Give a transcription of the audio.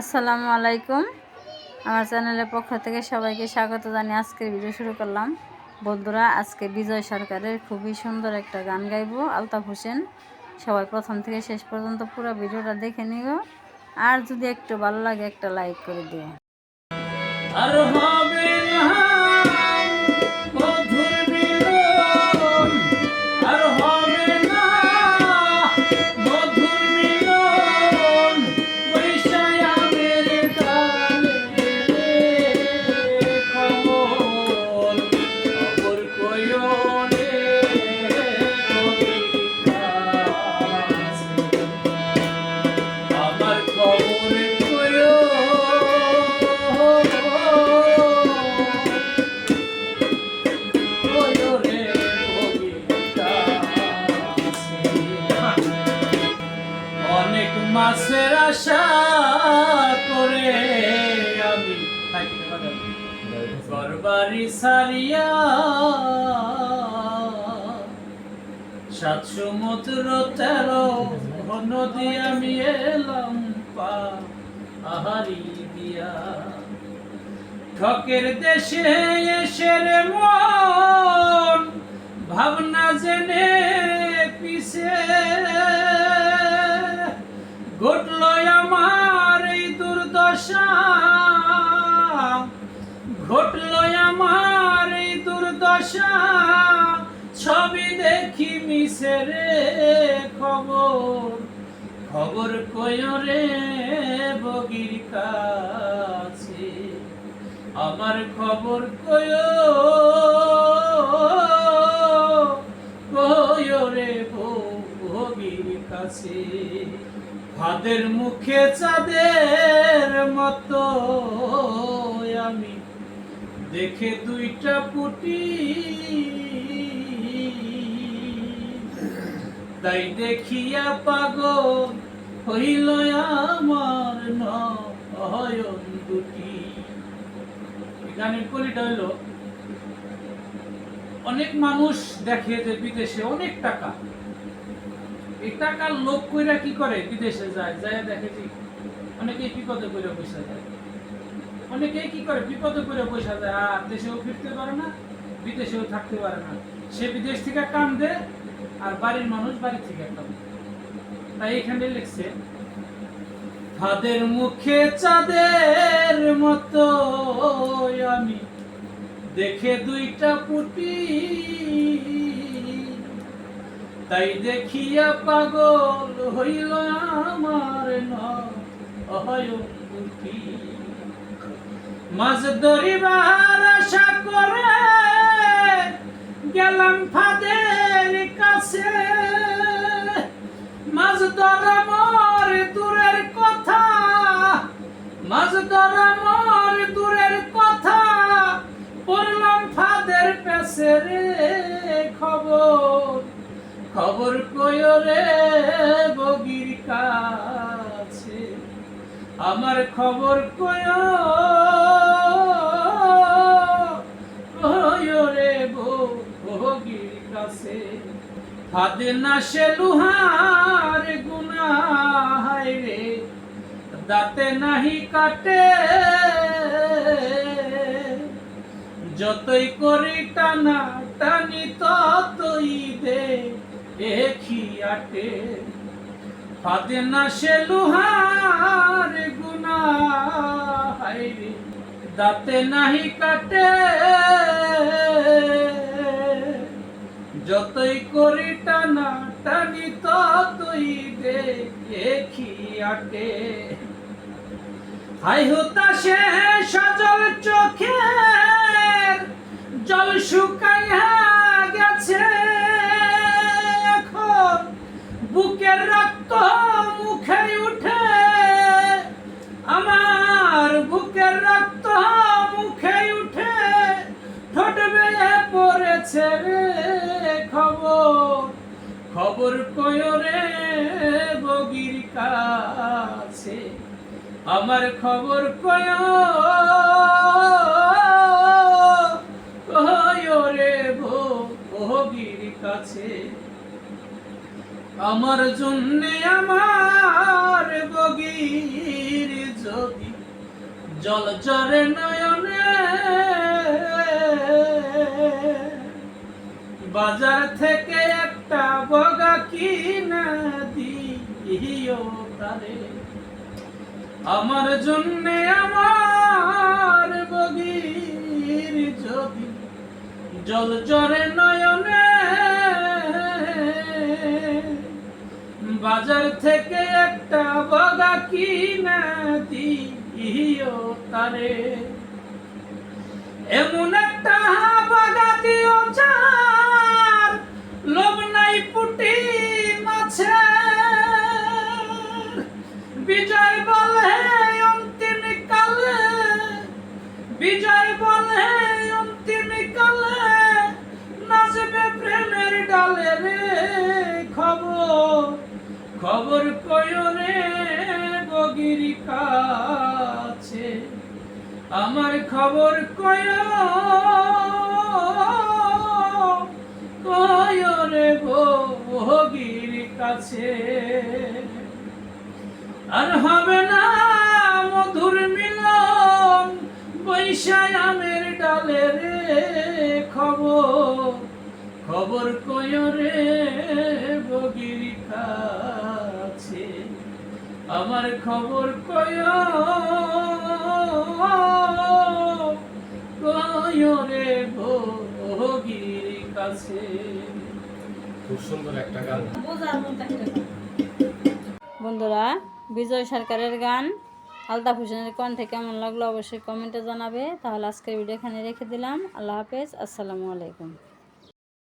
আসসালামু আলাইকুম। আমার চ্যানেলের পক্ষ থেকে সবাইকে স্বাগত জানিয়ে আজকের ভিডিও শুরু করলাম। বন্ধুরা, আজকে বিজয় সরকারের খুবই সুন্দর একটা গান গাইব, আলতাফ হোসেন। সবাই প্রথম থেকে শেষ পর্যন্ত পুরো ভিডিওটা দেখে নিও। আর যদি একটু ভালো লাগে, একটা লাইক করে দিও। ঘরবাড়ি সারিয়া, সাতশো মধুর তেরো নদী আমি এলাম পা আহারি দিয়া। ঠকের দেশে এসে রে মন, ভাবনা জেনে পিছে। দুর্দশা ছবি দেখি মিশে রে খবর। খবর কয় রে বগির কাছে? আমার খবর কয়? কয় রে বগির কাছে? ফাদের মুখে চাঁদের মতো আমি দেখে দুইটা পুটি। তাই দেখিয়া পাগল হইল আমার নয়ন দুটি। গানের কলিটা হইল, অনেক মানুষ দেখে যে বিদেশে অনেক টাকা। এই টাকার লোক কইরা কি করে বিদেশে যায়? যায় দেখে যে অনেকেই বিপদে করে পয়সা যায় অনেকেই কি করে, বিপদে করে পয়সা যায়, আর দেশেও ফিরতে পারে না, বিদেশেও থাকতে পারে না। সে বিদেশ থেকে কান্দে আর বাড়ির মানুষ বাড়ি থেকে কান্দে তাই এখানে লিখছে ফাদের মুখে চাঁদের মতো আমি দেখে দুইটা পুটি। তাই দেখিয়া পাগল হইল আমার নয়নটি মাছ ধরিবার আশা করে গেলাম ফাদের কাছে। মাছ ধরা মর দূরের কথা মাছ ধরা মর দূরের কথা, পড়লাম ফাদের পেছে রে খবর। খবর কয় রে বগির কাছে আমার খবর কয়? রে বগির কাছে? ফাদে না সে লুহার গুনাহাই রে। দাঁতে নাহি কাটে। যতই করি টানা টানি, ততই দে। দেখি আটে ফাদে না সে লুহার গুনা দাঁতে নাহি কাটে। যতই করি টানা টানি, ততই দেখি আটে। হাই হতা সে সজল চোখে জল শুকাইয়া গেছে। এখন বুকের রক্ত আমার বুকের রক্ত মুখে উঠে ঠোঁট বেয়ে পড়েছে রে খবর। খবর কয় রে বগির কাছে? আমার খবর কয়? কয় রে বগির কাছে? আমার জন্যে আমার বগির যদি জল জরে নয়নে। বাজার থেকে একটা বগা কিনা দিও তারে। আমার জন্য আমার বগির যদি জল জরে নয়নে। বাজার থেকে একটা বগা কিনা দিও তারে। এমন একটা বাগা দিও লোভ নাই পুটি মাছে বিজয় বলে অন্তিম কালে, বিজয় বলে অন্তিম কালে, নাচবে প্রেমের ডালে রে খবর। খবর কয় রে? বগির কাছে। আমার খবর কয়? কয় রে বগির কাছে? আর হবে না মধুর মিলন বৈশায় আমের ডালে রে খবর। খবর কয় রে বগির কাছে? আমার খবর কয়? কয় রে কাছে? খুব সুন্দর একটা গান। বন্ধুরা বিজয় সরকারের গান আলতা হোসেনের কণ্ঠে কেমন লাগল অবশ্যই কমেন্টে জানাবে। তাহলে আজকের ভিডিও এখানে রেখে দিলাম। আল্লাহ হাফেজ। আসসালামু আলাইকুম।